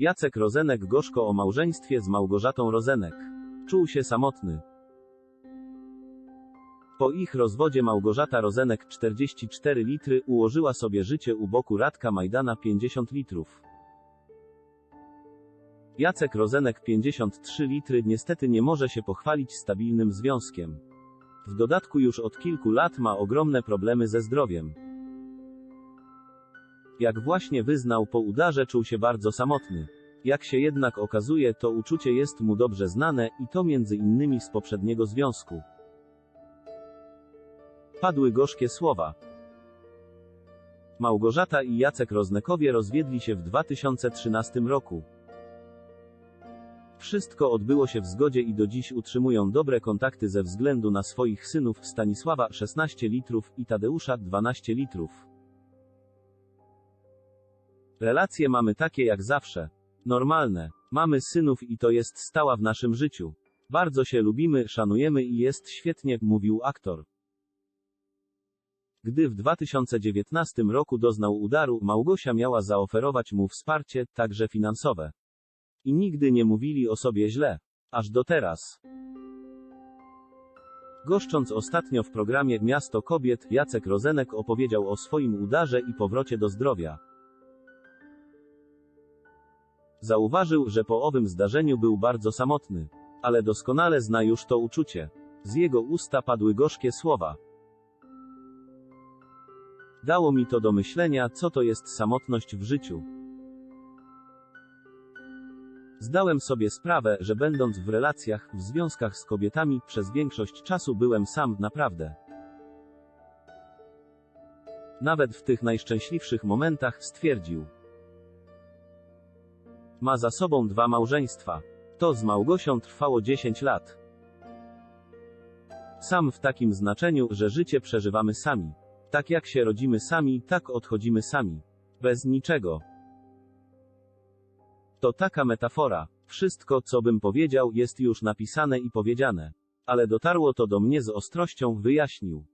Jacek Rozenek gorzko o małżeństwie z Małgorzatą Rozenek. Czuł się samotny. Po ich rozwodzie Małgorzata Rozenek 44 litry ułożyła sobie życie u boku Radka Majdana 50 litrów. Jacek Rozenek 53 litry niestety nie może się pochwalić stabilnym związkiem. W dodatku już od kilku lat ma ogromne problemy ze zdrowiem. Jak właśnie wyznał po udarze czuł się bardzo samotny. Jak się jednak okazuje to uczucie jest mu dobrze znane i to między innymi z poprzedniego związku. Padły gorzkie słowa. Małgorzata i Jacek Roznekowie rozwiedli się w 2013 roku. Wszystko odbyło się w zgodzie i do dziś utrzymują dobre kontakty ze względu na swoich synów Stanisława 16 litrów i Tadeusza 12 litrów. Relacje mamy takie jak zawsze. Normalne. Mamy synów i to jest stała w naszym życiu. Bardzo się lubimy, szanujemy i jest świetnie, mówił aktor. Gdy w 2019 roku doznał udaru, Małgosia miała zaoferować mu wsparcie, także finansowe. I nigdy nie mówili o sobie źle. Aż do teraz. Goszcząc ostatnio w programie Miasto Kobiet, Jacek Rozenek opowiedział o swoim udarze i powrocie do zdrowia. Zauważył, że po owym zdarzeniu był bardzo samotny. Ale doskonale zna już to uczucie. Z jego usta padły gorzkie słowa. Dało mi to do myślenia, co to jest samotność w życiu. Zdałem sobie sprawę, że będąc w relacjach, w związkach z kobietami, przez większość czasu byłem sam, naprawdę. Nawet w tych najszczęśliwszych momentach stwierdził. Ma za sobą dwa małżeństwa. To z Małgosią trwało 10 lat. Sam w takim znaczeniu, że życie przeżywamy sami. Tak jak się rodzimy sami, tak odchodzimy sami. Bez niczego. To taka metafora. Wszystko, co bym powiedział, jest już napisane i powiedziane. Ale dotarło to do mnie z ostrością, wyjaśnił.